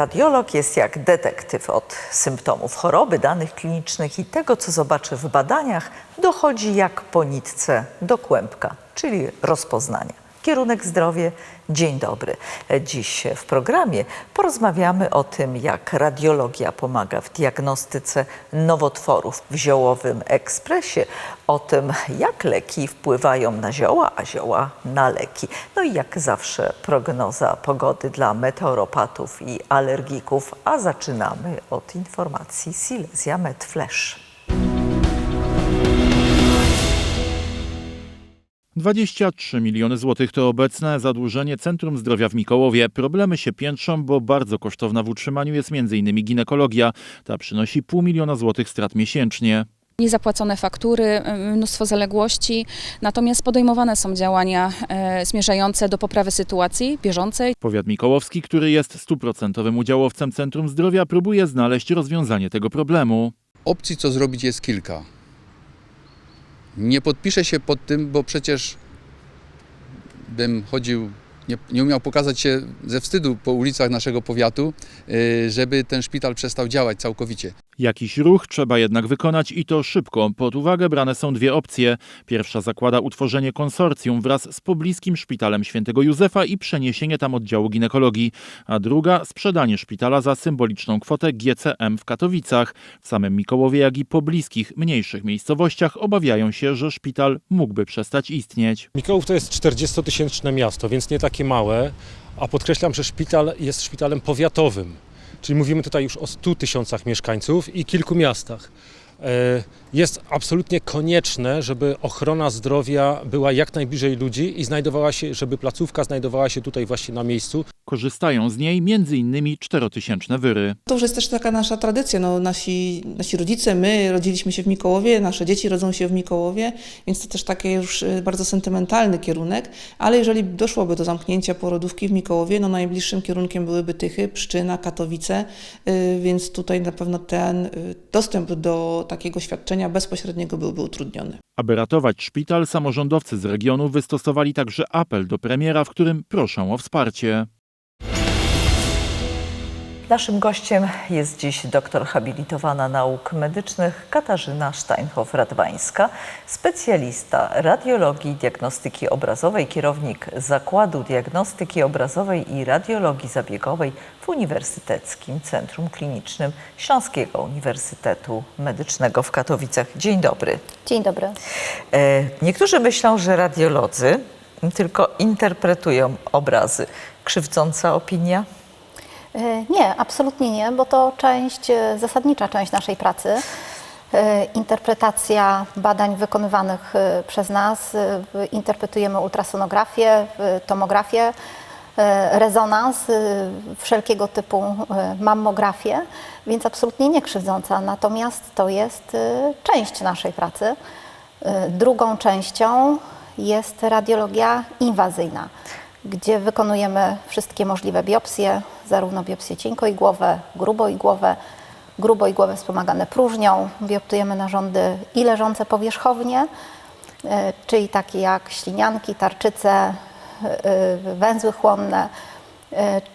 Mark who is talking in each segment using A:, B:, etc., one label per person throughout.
A: Radiolog jest jak detektyw od symptomów choroby, danych klinicznych i tego, co zobaczy w badaniach, dochodzi jak po nitce do kłębka, czyli rozpoznania. Kierunek zdrowie, dzień dobry. Dziś w programie porozmawiamy o tym, jak radiologia pomaga w diagnostyce nowotworów w ziołowym ekspresie, o tym, jak leki wpływają na zioła, a zioła na leki. No i jak zawsze prognoza pogody dla meteoropatów i alergików, a zaczynamy od informacji Silesia Medflash.
B: 23 miliony złotych to obecne zadłużenie Centrum Zdrowia w Mikołowie. Problemy się piętrzą, bo bardzo kosztowna w utrzymaniu jest m.in. ginekologia. Ta przynosi pół miliona złotych strat miesięcznie.
C: Niezapłacone faktury, y, mnóstwo zaległości, natomiast podejmowane są działania e, zmierzające do poprawy sytuacji bieżącej.
B: Powiat Mikołowski, który jest stuprocentowym udziałowcem Centrum Zdrowia, próbuje znaleźć rozwiązanie tego problemu.
D: Opcji, co zrobić, jest kilka. Nie podpiszę się pod tym, bo przecież bym chodził, nie, nie umiał pokazać się ze wstydu po ulicach naszego powiatu, yy, żeby ten szpital przestał działać całkowicie.
B: Jakiś ruch trzeba jednak wykonać i to szybko. Pod uwagę brane są dwie opcje. Pierwsza zakłada utworzenie konsorcjum wraz z pobliskim szpitalem świętego Józefa i przeniesienie tam oddziału ginekologii, a druga sprzedanie szpitala za symboliczną kwotę GCM w Katowicach. W samym Mikołowie, jak i pobliskich, mniejszych miejscowościach obawiają się, że szpital mógłby przestać istnieć.
E: Mikołów to jest 40-tysięczne miasto, więc nie takie małe, a podkreślam, że szpital jest szpitalem powiatowym, czyli mówimy tutaj już o 100 tysiącach mieszkańców i kilku miastach. E, Jest absolutnie konieczne, żeby ochrona zdrowia była jak najbliżej ludzi i znajdowała się, żeby placówka znajdowała się tutaj właśnie na miejscu.
B: Korzystają z niej m.in. czterotysięczne wyry.
F: To już jest też taka nasza tradycja. No, nasi, nasi rodzice, my rodziliśmy się w Mikołowie, nasze dzieci rodzą się w Mikołowie, więc to też taki już y, bardzo sentymentalny kierunek. Ale jeżeli doszłoby do zamknięcia porodówki w Mikołowie, no najbliższym kierunkiem byłyby Tychy, Pszczyna, Katowice, y, więc tutaj na pewno ten y, dostęp do takiego świadczenia bezpośredniego byłby utrudniony.
B: Aby ratować szpital, samorządowcy z regionu wystosowali także apel do premiera, w którym proszą o wsparcie.
A: Naszym gościem jest dziś doktor habilitowana nauk medycznych Katarzyna Steinhoff-Radwańska, specjalista radiologii i diagnostyki obrazowej, kierownik Zakładu Diagnostyki Obrazowej i Radiologii Zabiegowej w Uniwersyteckim Centrum Klinicznym Śląskiego Uniwersytetu Medycznego w Katowicach. Dzień dobry.
G: Dzień dobry.
A: E, Niektórzy myślą, że radiolodzy tylko interpretują obrazy. Krzywdząca opinia?
G: E, Nie, absolutnie nie, bo to część, e, zasadnicza część naszej pracy. E, Interpretacja badań wykonywanych przez nas. Interpretujemy ultrasonografię, tomografię, rezonans, wszelkiego typu mammografię, więc absolutnie nie krzywdząca. Natomiast to jest część naszej pracy. Drugą częścią jest radiologia inwazyjna, gdzie wykonujemy wszystkie możliwe biopsje, zarówno biopsje cienkoigłowe, gruboigłowe, gruboigłowe wspomagane próżnią. Bioptujemy narządy i leżące powierzchownie, e, czyli takie jak ślinianki, tarczyce, e, e, węzły chłonne,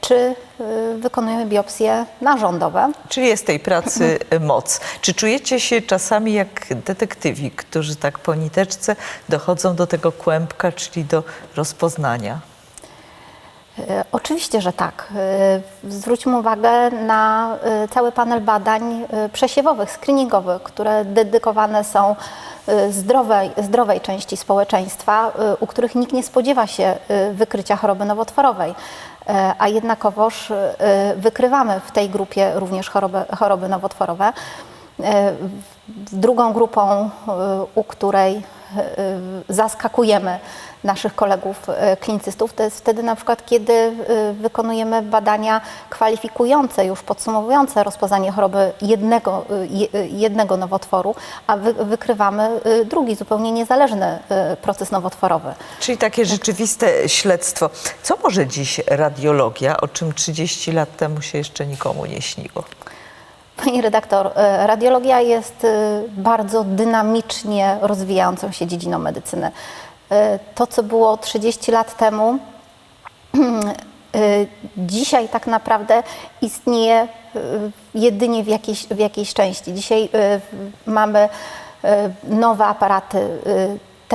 G: czy wykonujemy biopsje narządowe.
A: Czyli jest tej pracy moc. Czy czujecie się czasami jak detektywi, którzy tak po niteczce dochodzą do tego kłębka, czyli do rozpoznania?
G: E, Oczywiście, że tak. E, Zwróćmy uwagę na e, cały panel badań przesiewowych, screeningowych, które dedykowane są zdrowej, zdrowej części społeczeństwa, u których nikt nie spodziewa się wykrycia choroby nowotworowej. A jednakowoż wykrywamy w tej grupie również choroby, choroby nowotworowe. Drugą grupą, u której zaskakujemy naszych kolegów e, klinicystów, to jest wtedy na przykład, kiedy e, wykonujemy badania kwalifikujące, już podsumowujące rozpoznanie choroby jednego, je- jednego nowotworu, a wy, wykrywamy drugi, zupełnie niezależny proces nowotworowy.
A: Czyli takie rzeczywiste śledztwo. Co może dziś radiologia, o czym 30 lat temu się jeszcze nikomu nie śniło?
G: Pani redaktor, e, radiologia jest e, bardzo dynamicznie rozwijającą się dziedziną medycyny. E, To, co było 30 lat temu, Dzisiaj tak naprawdę istnieje jedynie w jakiejś, w jakiejś części. Dzisiaj mamy nowe aparaty.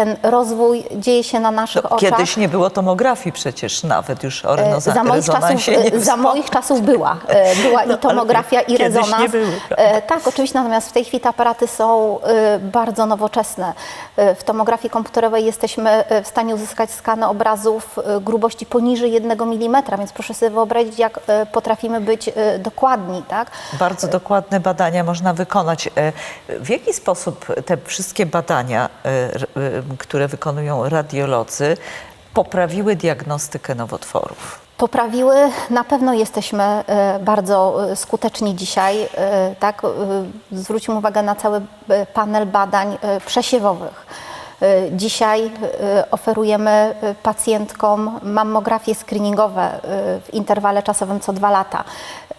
G: Ten rozwój dzieje się na naszych
A: To
G: oczach.
A: kiedyś nie było tomografii przecież nawet już o renoza-
G: za, moich czasów,
A: nie
G: e, za moich czasów była. E, Była
A: No,
G: i tomografia, i
A: nie
G: rezonans.
A: były, prawda?
G: E, tak, oczywiście, natomiast w tej chwili te aparaty są bardzo nowoczesne. W tomografii komputerowej jesteśmy w stanie uzyskać skany obrazów grubości poniżej 1 mm, więc proszę sobie wyobrazić, jak potrafimy być dokładni. Tak?
A: Bardzo dokładne badania można wykonać. W jaki sposób te wszystkie badania, które wykonują radiolodzy, poprawiły diagnostykę nowotworów?
G: Poprawiły. Na pewno jesteśmy e, bardzo e, skuteczni dzisiaj. e, Tak? Zwróćmy uwagę na cały panel badań przesiewowych. Dzisiaj oferujemy pacjentkom mammografie screeningowe w interwale czasowym co dwa lata.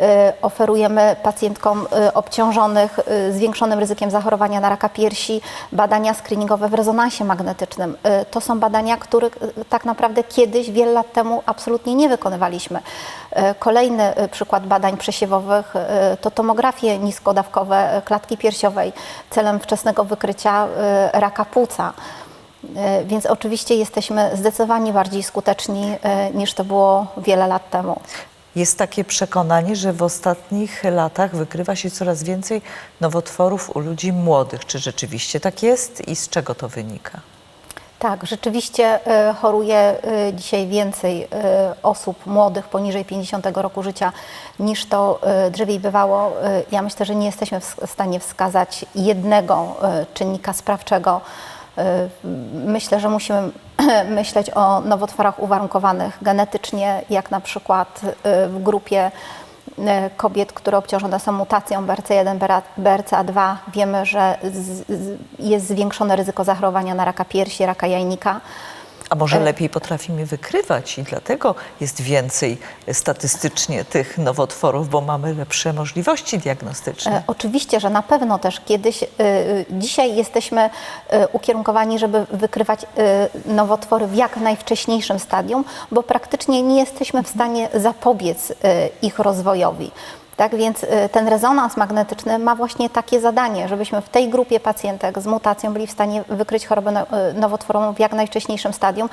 G: E, Oferujemy pacjentkom e, obciążonych e, zwiększonym ryzykiem zachorowania na raka piersi badania screeningowe w rezonansie magnetycznym. To są badania, których tak naprawdę kiedyś, wiele lat temu absolutnie nie wykonywaliśmy. Kolejny przykład badań przesiewowych to tomografie niskodawkowe klatki piersiowej celem wczesnego wykrycia raka płuca. Więc oczywiście jesteśmy zdecydowanie bardziej skuteczni niż to było wiele lat temu.
A: Jest takie przekonanie, że w ostatnich latach wykrywa się coraz więcej nowotworów u ludzi młodych. Czy rzeczywiście tak jest i z czego to wynika?
G: Tak, rzeczywiście e, choruje e, dzisiaj więcej e, osób młodych poniżej 50 roku życia niż to drzewiej bywało. Ja myślę, że nie jesteśmy w stanie wskazać jednego czynnika sprawczego. E, Myślę, że musimy myśleć o nowotworach uwarunkowanych genetycznie, jak na przykład e, w grupie e, kobiet, które obciążone są mutacją BRCA1, BRCA2, wiemy, że jest zwiększone ryzyko zachorowania na raka piersi, raka jajnika.
A: A może
G: E-
A: lepiej potrafimy wykrywać i dlatego jest więcej statystycznie tych nowotworów, bo mamy lepsze możliwości diagnostyczne.
G: E, Oczywiście, że na pewno też kiedyś, y, y, dzisiaj jesteśmy ukierunkowani, żeby wykrywać nowotwory w jak najwcześniejszym stadium, bo praktycznie nie jesteśmy w stanie zapobiec ich rozwojowi. Tak więc y, ten rezonans magnetyczny ma właśnie takie zadanie, żebyśmy w tej grupie pacjentek z mutacją byli w stanie wykryć chorobę no- y, nowotworową w jak najwcześniejszym stadium,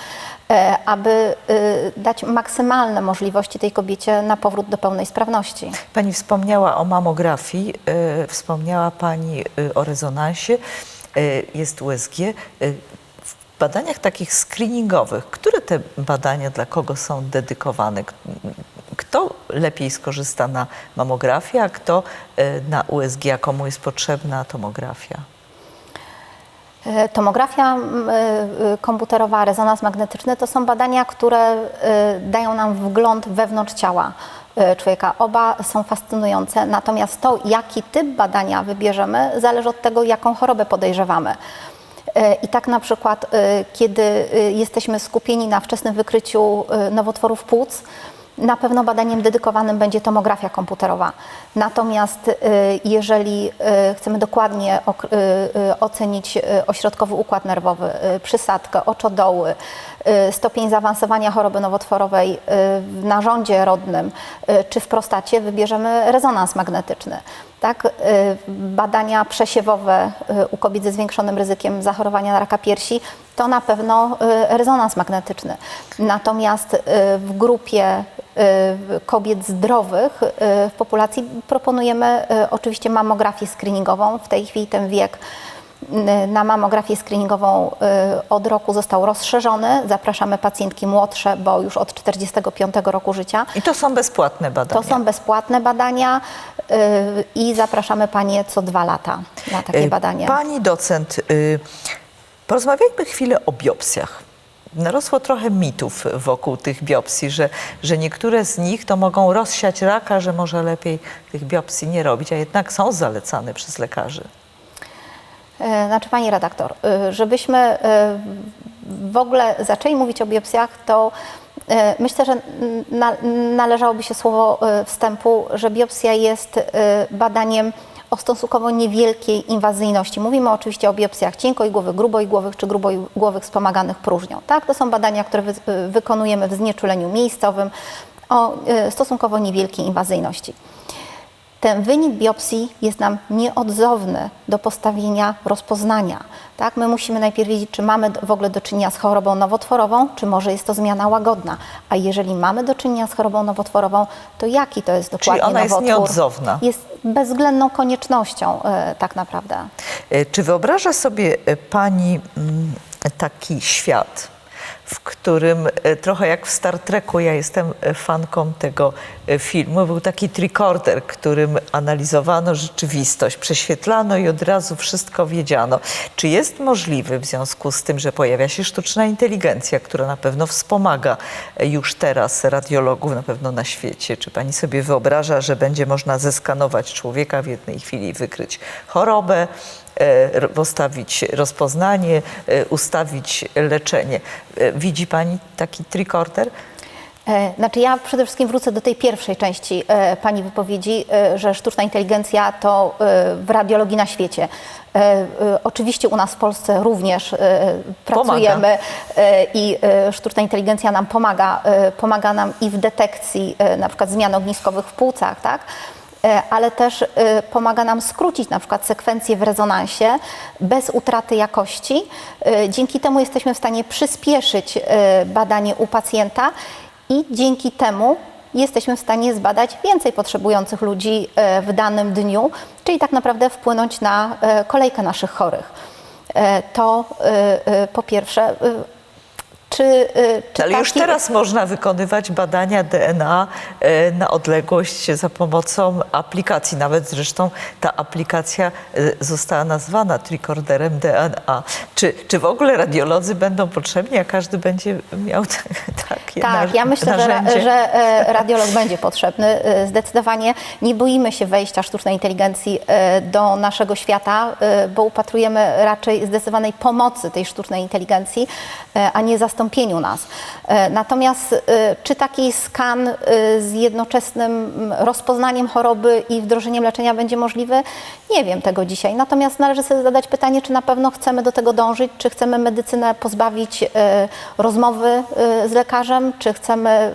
G: e, aby y, dać maksymalne możliwości tej kobiecie na powrót do pełnej sprawności.
A: Pani wspomniała o mamografii, y, wspomniała Pani y, o rezonansie, y, jest USG. Y, w badaniach takich screeningowych, które te badania dla kogo są dedykowane? Kto lepiej skorzysta na mamografię, a kto y, na USG, a komu jest potrzebna tomografia?
G: E, Tomografia e, e, komputerowa, rezonans magnetyczny to są badania, które e, dają nam wgląd wewnątrz ciała e, człowieka. Oba są fascynujące, natomiast to, jaki typ badania wybierzemy, zależy od tego, jaką chorobę podejrzewamy. E, I tak na przykład, e, kiedy e, jesteśmy skupieni na wczesnym wykryciu e, nowotworów płuc, na pewno badaniem dedykowanym będzie tomografia komputerowa. Natomiast y, jeżeli y, chcemy dokładnie ok- y, ocenić ośrodkowy układ nerwowy, przysadkę, oczodoły, stopień zaawansowania choroby nowotworowej w narządzie rodnym czy w prostacie, wybierzemy rezonans magnetyczny. Tak? Badania przesiewowe u kobiet ze zwiększonym ryzykiem zachorowania na raka piersi to na pewno rezonans magnetyczny. Natomiast w grupie kobiet zdrowych y, w populacji proponujemy y, oczywiście mammografię screeningową. W tej chwili ten wiek y, na mammografię screeningową y, od roku został rozszerzony. Zapraszamy pacjentki młodsze, bo już od 45 roku życia.
A: I to są bezpłatne badania.
G: To są bezpłatne badania y, i zapraszamy Panie co dwa lata na takie badania.
A: Pani docent, y, porozmawiajmy chwilę o biopsjach. Narosło trochę mitów wokół tych biopsji, że, że niektóre z nich to mogą rozsiać raka, że może lepiej tych biopsji nie robić, a jednak są zalecane przez lekarzy.
G: E, Znaczy Pani redaktor, y, żebyśmy y, w ogóle zaczęli mówić o biopsjach, to myślę, że na, należałoby się słowo wstępu, że biopsja jest badaniem o stosunkowo niewielkiej inwazyjności. Mówimy oczywiście o biopsjach cienkojgłowych, grubojgłowych czy grubojgłowych wspomaganych próżnią. Tak? To są badania, które wy, wykonujemy w znieczuleniu miejscowym, o e, stosunkowo niewielkiej inwazyjności. Ten wynik biopsji jest nam nieodzowny do postawienia rozpoznania. Tak? My musimy najpierw wiedzieć, czy mamy w ogóle do czynienia z chorobą nowotworową, czy może jest to zmiana łagodna. A jeżeli mamy do czynienia z chorobą nowotworową, to jaki to jest dokładnie
A: ona jest
G: nowotwór?
A: nieodzowna.
G: Jest bezwzględną koniecznością e, tak naprawdę.
A: E, Czy wyobraża sobie e, pani mm, taki świat, w którym e, trochę jak w Star Treku, ja jestem e, fanką tego e, filmu, był taki tricorder, którym analizowano rzeczywistość, prześwietlano i od razu wszystko wiedziano. Czy jest możliwy w związku z tym, że pojawia się sztuczna inteligencja, która na pewno wspomaga już teraz radiologów na pewno na świecie, czy pani sobie wyobraża, że będzie można zeskanować człowieka w jednej chwili i wykryć chorobę, ro- postawić rozpoznanie, e, ustawić leczenie. E, Widzi Pani taki tricorder?
G: E, Znaczy ja przede wszystkim wrócę do tej pierwszej części e, Pani wypowiedzi, e, że sztuczna inteligencja to e, w radiologii na świecie. E, e, Oczywiście u nas w Polsce również e, pracujemy e, i e, sztuczna inteligencja nam pomaga, e, pomaga nam i w detekcji e, na przykład zmian ogniskowych w płucach, tak? E, ale też e, pomaga nam skrócić na przykład sekwencje w rezonansie bez utraty jakości. E, Dzięki temu jesteśmy w stanie przyspieszyć badanie u pacjenta i dzięki temu jesteśmy w stanie zbadać więcej potrzebujących ludzi w danym dniu, czyli tak naprawdę wpłynąć na kolejkę naszych chorych. To po pierwsze. Czy, e, czy
A: Ale już
G: taki-
A: teraz można wykonywać badania DNA e, na odległość za pomocą aplikacji. Nawet zresztą ta aplikacja e, została nazwana tricorderem DNA. Czy, czy w ogóle radiolodzy będą potrzebni, a każdy będzie miał takie
G: Tak, ja myślę, że,
A: narzędzie?
G: że e, radiolog będzie potrzebny e, zdecydowanie. Nie boimy się wejścia sztucznej inteligencji e, do naszego świata, bo upatrujemy raczej zdecydowanej pomocy tej sztucznej inteligencji, a nie zastąpieniu nas. E, Natomiast e, czy taki skan e, z jednoczesnym rozpoznaniem choroby i wdrożeniem leczenia będzie możliwy? Nie wiem tego dzisiaj. Natomiast należy sobie zadać pytanie, czy na pewno chcemy do tego dążyć, czy chcemy medycynę pozbawić rozmowy z lekarzem, czy chcemy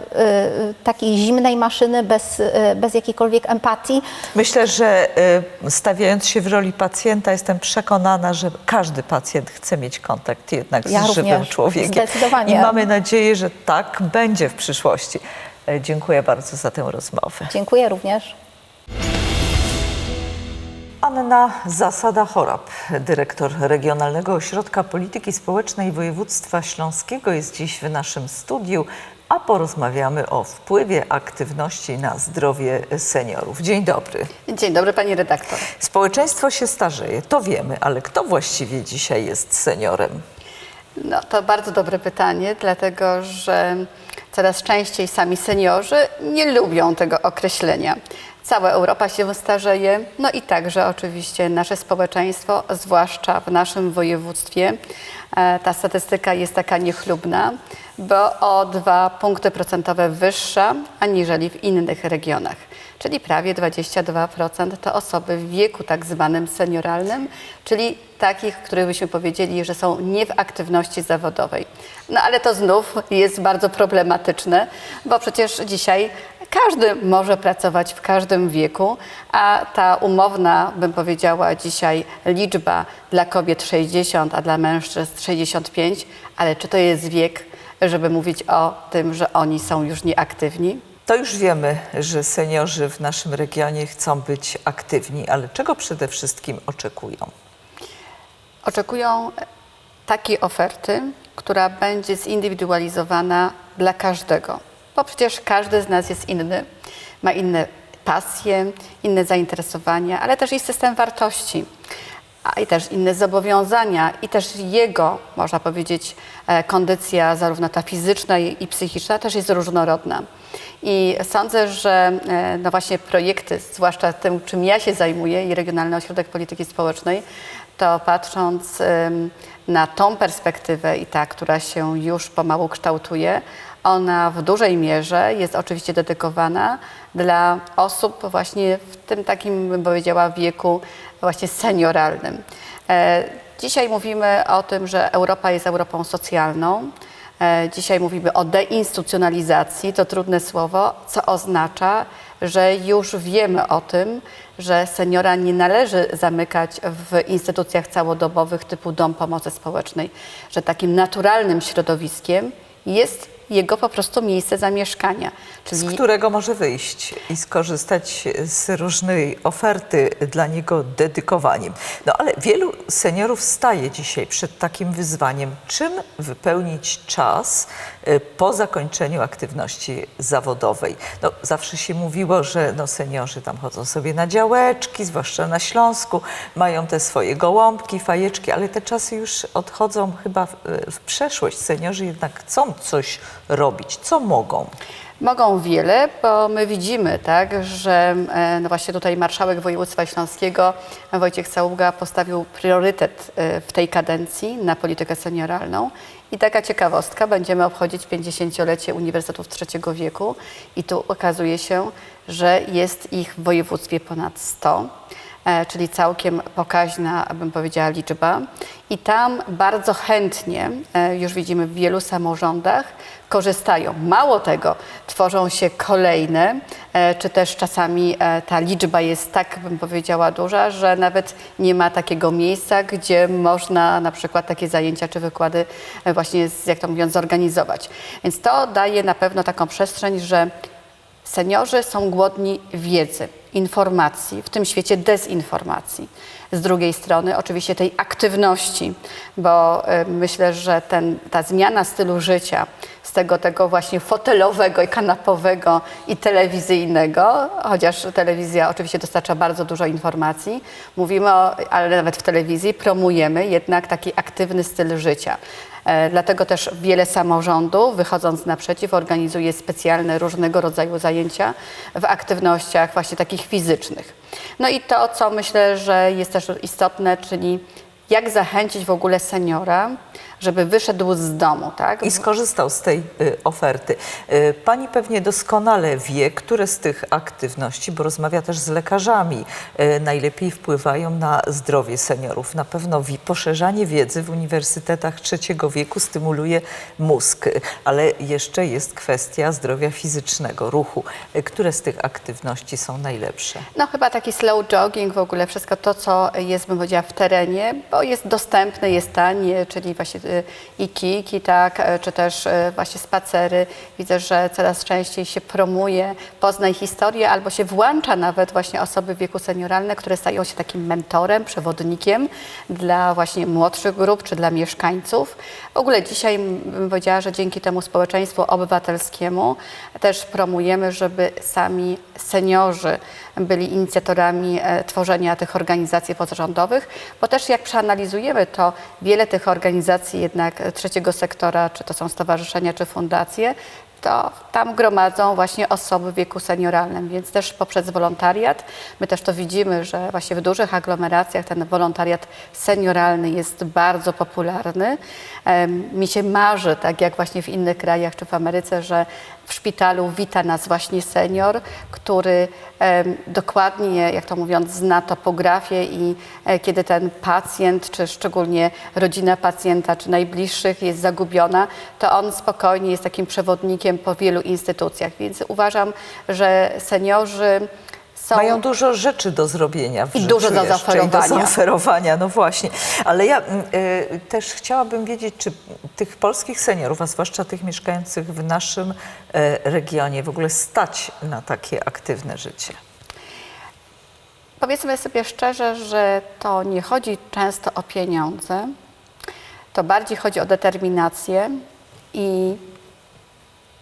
G: takiej zimnej maszyny bez, bez jakiejkolwiek empatii.
A: Myślę, że stawiając się w roli pacjenta, jestem przekonana, że każdy pacjent chce mieć kontakt jednak
G: Ja
A: z żywym
G: również,
A: człowiekiem.
G: Zdecydowanie.
A: I mamy nadzieję, że tak będzie w przyszłości. E, Dziękuję bardzo za tę rozmowę.
G: Dziękuję również.
A: Anna Zasada Chorab, dyrektor Regionalnego Ośrodka Polityki Społecznej Województwa Śląskiego jest dziś w naszym studiu, a porozmawiamy o wpływie aktywności na zdrowie seniorów. Dzień dobry.
H: Dzień dobry pani redaktor.
A: Społeczeństwo się starzeje, to wiemy, ale kto właściwie dzisiaj jest seniorem?
H: No to bardzo dobre pytanie, dlatego że coraz częściej sami seniorzy nie lubią tego określenia. Cała Europa się starzeje, no i także oczywiście nasze społeczeństwo, zwłaszcza w naszym województwie. E, Ta statystyka jest taka niechlubna, bo o dwa punkty procentowe wyższa aniżeli w innych regionach. Czyli prawie 22% to osoby w wieku tak zwanym senioralnym, czyli takich, których byśmy powiedzieli, że są nie w aktywności zawodowej. No ale to znów jest bardzo problematyczne, bo przecież dzisiaj każdy może pracować w każdym wieku, a ta umowna, bym powiedziała dzisiaj, liczba dla kobiet 60, a dla mężczyzn 65, ale czy to jest wiek, żeby mówić o tym, że oni są już nieaktywni?
A: To już wiemy, że seniorzy w naszym regionie chcą być aktywni, ale czego przede wszystkim oczekują?
H: Oczekują takiej oferty, która będzie zindywidualizowana dla każdego, bo przecież każdy z nas jest inny, ma inne pasje, inne zainteresowania, ale też i system wartości, a i też inne zobowiązania i też jego, można powiedzieć, e, kondycja zarówno ta fizyczna i i psychiczna też jest różnorodna. I sądzę, że e, no właśnie projekty, zwłaszcza tym, czym ja się zajmuję i Regionalny Ośrodek Polityki Społecznej, to patrząc na tą perspektywę i ta, która się już pomału kształtuje, ona w dużej mierze jest oczywiście dedykowana dla osób właśnie w tym takim, bym powiedziała, wieku właśnie senioralnym. E, Dzisiaj mówimy o tym, że Europa jest Europą socjalną, Dzisiaj mówimy o deinstytucjonalizacji, to trudne słowo, co oznacza, że już wiemy o tym, że seniora nie należy zamykać w instytucjach całodobowych typu dom pomocy społecznej, że takim naturalnym środowiskiem jest jego po prostu miejsce zamieszkania.
A: z którego może wyjść i skorzystać z różnej oferty dla niego dedykowaniem. No ale wielu seniorów staje dzisiaj przed takim wyzwaniem, czym wypełnić czas po zakończeniu aktywności zawodowej. No, zawsze się mówiło, że no, seniorzy tam chodzą sobie na działeczki, zwłaszcza na Śląsku, mają te swoje gołąbki, fajeczki, ale te czasy już odchodzą chyba w, w przeszłość. Seniorzy jednak chcą coś robić. Co mogą?
H: Mogą wiele, bo my widzimy, tak, że e, no właśnie tutaj marszałek województwa śląskiego Wojciech Saługa postawił priorytet e, w tej kadencji na politykę senioralną. I taka ciekawostka, będziemy obchodzić 50-lecie Uniwersytetów Trzeciego Wieku i tu okazuje się, że jest ich w województwie ponad 100 e, czyli całkiem pokaźna, bym powiedziała, liczba. I tam bardzo chętnie, e, już widzimy w wielu samorządach, korzystają. Mało tego, tworzą się kolejne, e, czy też czasami e, ta liczba jest tak, bym powiedziała, duża, że nawet nie ma takiego miejsca, gdzie można na przykład takie zajęcia czy wykłady e, właśnie, jak to mówiąc, zorganizować. Więc to daje na pewno taką przestrzeń, że Seniorzy są głodni wiedzy, informacji, w tym świecie dezinformacji. Z drugiej strony oczywiście tej aktywności, bo myślę, że ten, ta zmiana stylu życia z tego, tego właśnie fotelowego i kanapowego i telewizyjnego, chociaż telewizja oczywiście dostarcza bardzo dużo informacji, mówimy, o, ale nawet w telewizji promujemy jednak taki aktywny styl życia. E, Dlatego też wiele samorządów, wychodząc naprzeciw, organizuje specjalne różnego rodzaju zajęcia w aktywnościach właśnie takich fizycznych. No i to, co myślę, że jest też istotne, czyli jak zachęcić w ogóle seniora, żeby wyszedł z domu, tak?
A: I skorzystał z tej y, oferty. Y, pani pewnie doskonale wie, które z tych aktywności, bo rozmawia też z lekarzami, y, najlepiej wpływają na zdrowie seniorów. Na pewno wi- poszerzanie wiedzy w uniwersytetach trzeciego wieku stymuluje mózg, y, ale jeszcze jest kwestia zdrowia fizycznego, ruchu. Y, Które z tych aktywności są najlepsze?
H: No chyba taki slow jogging, w ogóle wszystko to, co jest, bym powiedziała, w terenie, bo jest dostępne, jest tanie, czyli właśnie i kiki, tak, e, czy też e, właśnie spacery. Widzę, że coraz częściej się promuje, poznaj historię, albo się włącza nawet właśnie osoby w wieku senioralne, które stają się takim mentorem, przewodnikiem dla właśnie młodszych grup, czy dla mieszkańców. W ogóle dzisiaj bym powiedziała, że dzięki temu społeczeństwu obywatelskiemu też promujemy, żeby sami seniorzy byli inicjatorami e, tworzenia tych organizacji pozarządowych, bo też jak przeanalizujemy to, wiele tych organizacji jednak trzeciego sektora, czy to są stowarzyszenia, czy fundacje, to tam gromadzą właśnie osoby w wieku senioralnym, więc też poprzez wolontariat, my też to widzimy, że właśnie w dużych aglomeracjach ten wolontariat senioralny jest bardzo popularny. Mi się marzy, tak jak właśnie w innych krajach czy w Ameryce, że w szpitalu wita nas właśnie senior, który dokładnie, jak to mówiąc, zna topografię i e, kiedy ten pacjent, czy szczególnie rodzina pacjenta, czy najbliższych jest zagubiona, to on spokojnie jest takim przewodnikiem po wielu instytucjach. Więc uważam, że seniorzy są...
A: Mają dużo rzeczy do zrobienia w
H: I
A: życiu
H: dużo do zaoferowania.
A: I do zaoferowania, no właśnie. Ale ja mm, y, też chciałabym wiedzieć, czy tych polskich seniorów, a zwłaszcza tych mieszkających w naszym y, regionie, w ogóle stać na takie aktywne życie.
H: Powiedzmy sobie szczerze, że to nie chodzi często o pieniądze, to bardziej chodzi o determinację i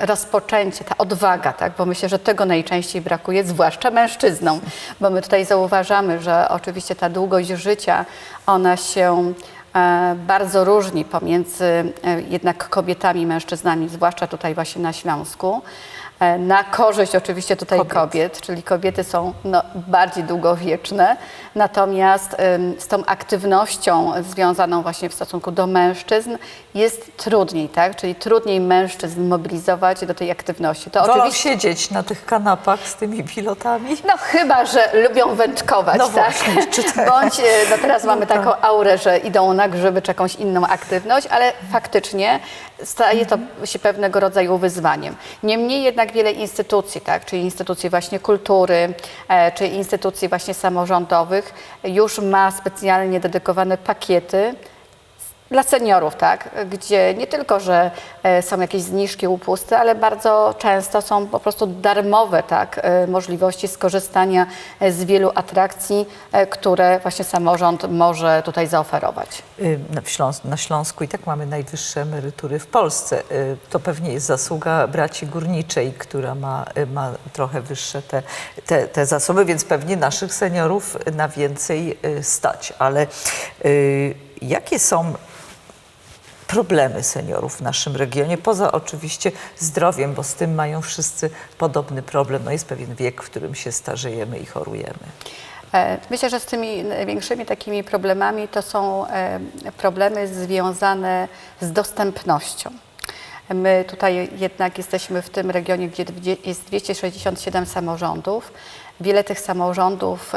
H: rozpoczęcie, ta odwaga, tak? bo myślę, że tego najczęściej brakuje, zwłaszcza mężczyznom, bo my tutaj zauważamy, że oczywiście ta długość życia, ona się e, bardzo różni pomiędzy e, jednak kobietami i mężczyznami, zwłaszcza tutaj właśnie na Śląsku. e, na korzyść oczywiście tutaj
A: Kobiet.
H: kobiet, czyli kobiety są no, bardziej długowieczne, natomiast z tą aktywnością związaną właśnie w stosunku do mężczyzn jest trudniej, tak? Czyli trudniej mężczyzn mobilizować do tej aktywności. To
A: Wolą
H: oczywiście
A: siedzieć na tych kanapach z tymi pilotami?
H: no chyba, że lubią wędkować,
A: No
H: tak?
A: właśnie, jeszcze tak.
H: Bądź, e, no teraz mamy taką aurę, że idą na grzyby czy jakąś inną aktywność, ale faktycznie staje to się pewnego rodzaju wyzwaniem. Niemniej jednak wiele instytucji, tak, czyli instytucji właśnie kultury, e, czy instytucji właśnie samorządowych już ma specjalnie dedykowane pakiety dla seniorów, tak, gdzie nie tylko, że e, są jakieś zniżki, upusty, ale bardzo często są po prostu darmowe tak, e, możliwości skorzystania e, z wielu atrakcji, które właśnie samorząd może tutaj zaoferować.
A: Y, Na, Śląsku i tak mamy najwyższe emerytury w Polsce. Y, To pewnie jest zasługa braci górniczej, która ma, y, ma trochę wyższe te, te, te zasoby, więc pewnie naszych seniorów na więcej stać. Ale jakie są problemy seniorów w naszym regionie, poza oczywiście zdrowiem, bo z tym mają wszyscy podobny problem. No jest pewien wiek, w którym się starzejemy i chorujemy.
H: E, Myślę, że z tymi największymi takimi problemami to są e, problemy związane z dostępnością. My tutaj jednak jesteśmy w tym regionie, gdzie jest 267 samorządów. Wiele tych samorządów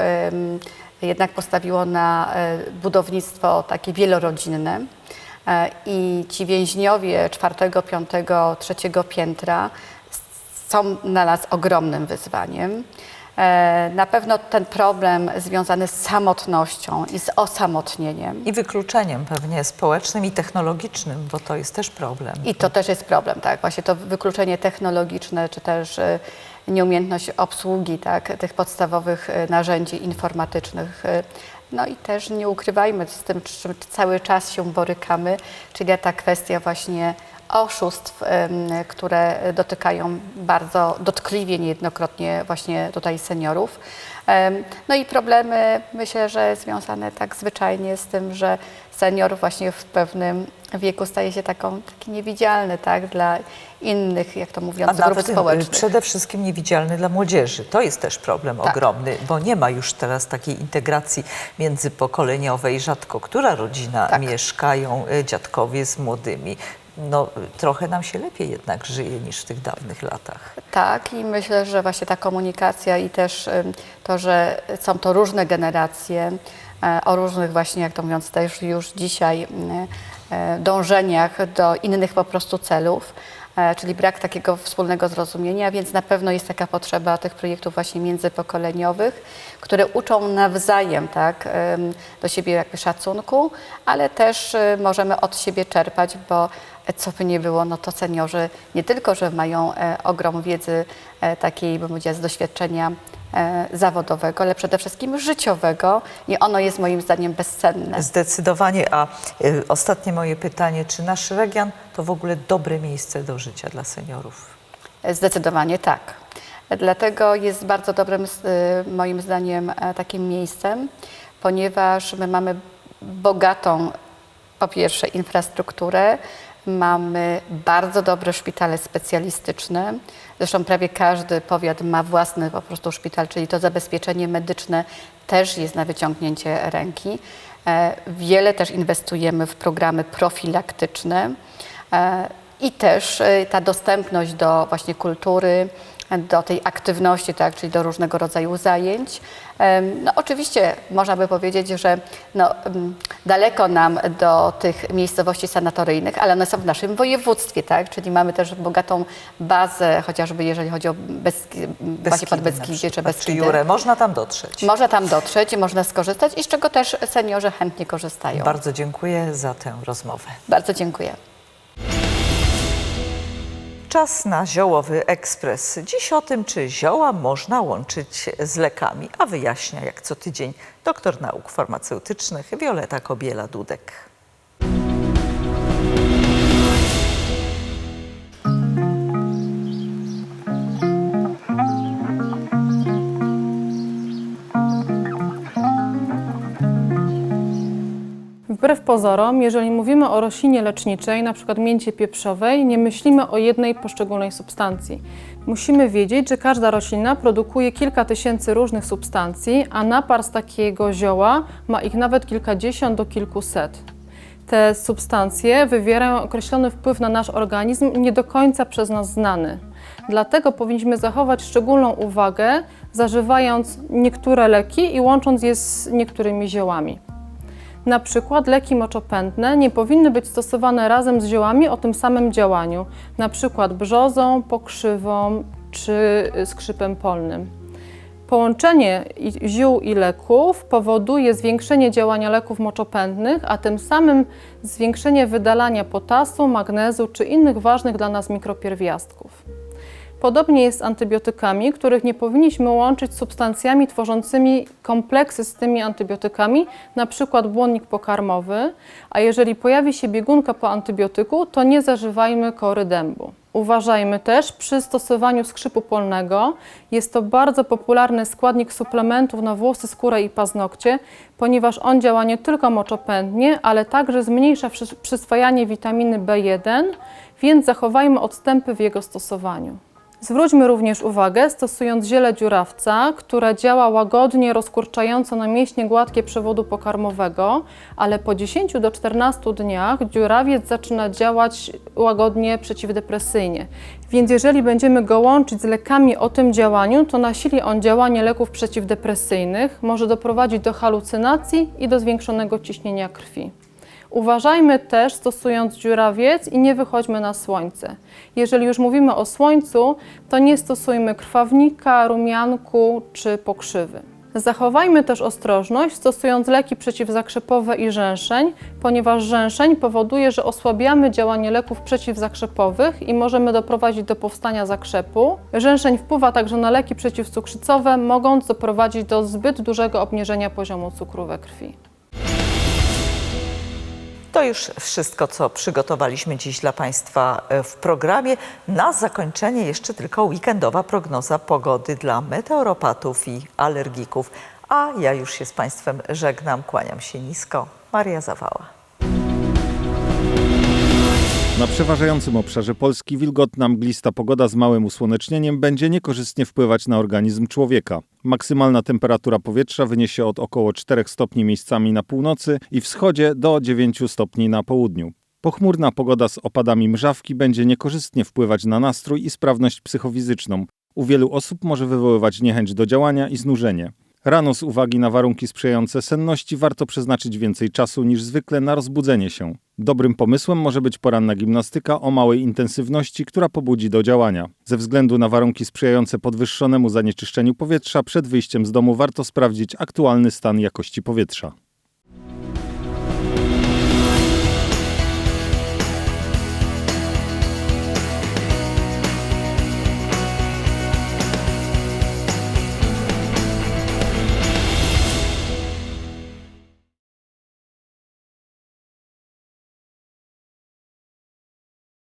H: jednak postawiło na e, budownictwo takie wielorodzinne. E, I ci więźniowie czwartego, piątego, trzeciego piętra są dla nas ogromnym wyzwaniem. E, Na pewno ten problem związany z samotnością i z osamotnieniem.
A: I wykluczeniem pewnie społecznym i technologicznym, bo to jest też problem.
H: I to też jest problem, tak? Właśnie to wykluczenie technologiczne, czy też e, nieumiejętność obsługi tak, tych podstawowych e, narzędzi informatycznych. No i też nie ukrywajmy z tym, z czym cały czas się borykamy, czyli ta kwestia właśnie oszustw, które dotykają bardzo dotkliwie niejednokrotnie właśnie tutaj seniorów. No i problemy myślę, że związane tak zwyczajnie z tym, że senior właśnie w pewnym wieku staje się taką, taki niewidzialny tak, dla innych, jak to
A: A
H: mówiąc, grup
A: nawet y,
H: społecznych.
A: przede wszystkim niewidzialny dla młodzieży. To jest też problem
H: Tak.
A: ogromny, bo nie ma już teraz takiej integracji międzypokoleniowej. Rzadko która rodzina
H: Tak.
A: mieszkają y, dziadkowie z młodymi. No, trochę nam się lepiej jednak żyje niż w tych dawnych latach.
H: Tak, i myślę, że właśnie ta komunikacja i też to, że są to różne generacje e, o różnych właśnie, jak to mówiąc, też już dzisiaj mm, e, dążeniach do innych po prostu celów, e, czyli brak takiego wspólnego zrozumienia, więc na pewno jest taka potrzeba tych projektów właśnie międzypokoleniowych, które uczą nawzajem tak, do siebie jakby szacunku, ale też y, możemy od siebie czerpać, bo e, co by nie było, no to seniorzy nie tylko, że mają e, ogrom wiedzy e, takiej, bym powiedziała, z doświadczenia e, zawodowego, ale przede wszystkim życiowego i ono jest moim zdaniem bezcenne.
A: Zdecydowanie. A y, ostatnie moje pytanie, czy nasz region to w ogóle dobre miejsce do życia dla seniorów?
H: Zdecydowanie tak. Dlatego jest bardzo dobrym, y, moim zdaniem, e, takim miejscem, ponieważ my mamy bogatą, po pierwsze, infrastrukturę, mamy bardzo dobre szpitale specjalistyczne. Zresztą prawie każdy powiat ma własny po prostu szpital, czyli to zabezpieczenie medyczne też jest na wyciągnięcie ręki. E, Wiele też inwestujemy w programy profilaktyczne. E, I też e, ta dostępność do właśnie kultury, do tej aktywności, tak, czyli do różnego rodzaju zajęć. No oczywiście można by powiedzieć, że no, daleko nam do tych miejscowości sanatoryjnych, ale one są w naszym województwie, tak, czyli mamy też bogatą bazę, chociażby jeżeli chodzi o Beski, czy
A: przykład, czy
H: Beskidy.
A: Jurę. Można tam dotrzeć.
H: Można tam dotrzeć, można skorzystać i z czego też seniorzy chętnie korzystają.
A: Bardzo dziękuję za tę rozmowę.
H: Bardzo dziękuję.
A: Czas na ziołowy ekspres. Dziś o tym, czy zioła można łączyć z lekami, a wyjaśnia jak co tydzień doktor nauk farmaceutycznych Wioleta Kobiela-Dudek.
I: Wbrew pozorom, jeżeli mówimy o roślinie leczniczej, np. mięcie pieprzowej, nie myślimy o jednej poszczególnej substancji. Musimy wiedzieć, że każda roślina produkuje kilka tysięcy różnych substancji, a napar z takiego zioła ma ich nawet kilkadziesiąt do kilkuset. Te substancje wywierają określony wpływ na nasz organizm, nie do końca przez nas znany. Dlatego powinniśmy zachować szczególną uwagę, zażywając niektóre leki i łącząc je z niektórymi ziołami. Na przykład leki moczopędne nie powinny być stosowane razem z ziołami o tym samym działaniu, na przykład brzozą, pokrzywą czy skrzypem polnym. Połączenie ziół i leków powoduje zwiększenie działania leków moczopędnych, a tym samym zwiększenie wydalania potasu, magnezu czy innych ważnych dla nas mikropierwiastków. Podobnie jest z antybiotykami, których nie powinniśmy łączyć z substancjami tworzącymi kompleksy z tymi antybiotykami, na przykład błonnik pokarmowy, a jeżeli pojawi się biegunka po antybiotyku, to nie zażywajmy kory dębu. Uważajmy też przy stosowaniu skrzypu polnego. Jest to bardzo popularny składnik suplementów na włosy, skórę i paznokcie, ponieważ on działa nie tylko moczopędnie, ale także zmniejsza przys- przyswajanie witaminy B1, więc zachowajmy odstępy w jego stosowaniu. Zwróćmy również uwagę, stosując ziele dziurawca, które działa łagodnie rozkurczająco na mięśnie gładkie przewodu pokarmowego, ale po 10 do 14 dniach dziurawiec zaczyna działać łagodnie przeciwdepresyjnie. Więc jeżeli będziemy go łączyć z lekami o tym działaniu, to nasili on działanie leków przeciwdepresyjnych, może doprowadzić do halucynacji i do zwiększonego ciśnienia krwi. Uważajmy też, stosując dziurawiec i nie wychodźmy na słońce. Jeżeli już mówimy o słońcu, to nie stosujmy krwawnika, rumianku czy pokrzywy. Zachowajmy też ostrożność, stosując leki przeciwzakrzepowe i rzęszeń, ponieważ rzęszeń powoduje, że osłabiamy działanie leków przeciwzakrzepowych i możemy doprowadzić do powstania zakrzepu. Rzęszeń wpływa także na leki przeciwcukrzycowe, mogąc doprowadzić do zbyt dużego obniżenia poziomu cukru we krwi.
A: To już wszystko, co przygotowaliśmy dziś dla Państwa e, w programie. Na zakończenie jeszcze tylko weekendowa prognoza pogody dla meteoropatów i alergików. A ja już się z Państwem żegnam, kłaniam się nisko. Maria Zawała.
J: Na przeważającym obszarze Polski wilgotna, mglista pogoda z małym usłonecznieniem będzie niekorzystnie wpływać na organizm człowieka. Maksymalna temperatura powietrza wyniesie od około 4 stopni miejscami na północy i wschodzie do 9 stopni na południu. Pochmurna pogoda z opadami mrzawki będzie niekorzystnie wpływać na nastrój i sprawność psychofizyczną. U wielu osób może wywoływać niechęć do działania i znużenie. Rano z uwagi na warunki sprzyjające senności warto przeznaczyć więcej czasu niż zwykle na rozbudzenie się. Dobrym pomysłem może być poranna gimnastyka o małej intensywności, która pobudzi do działania. Ze względu na warunki sprzyjające podwyższonemu zanieczyszczeniu powietrza przed wyjściem z domu warto sprawdzić aktualny stan jakości powietrza.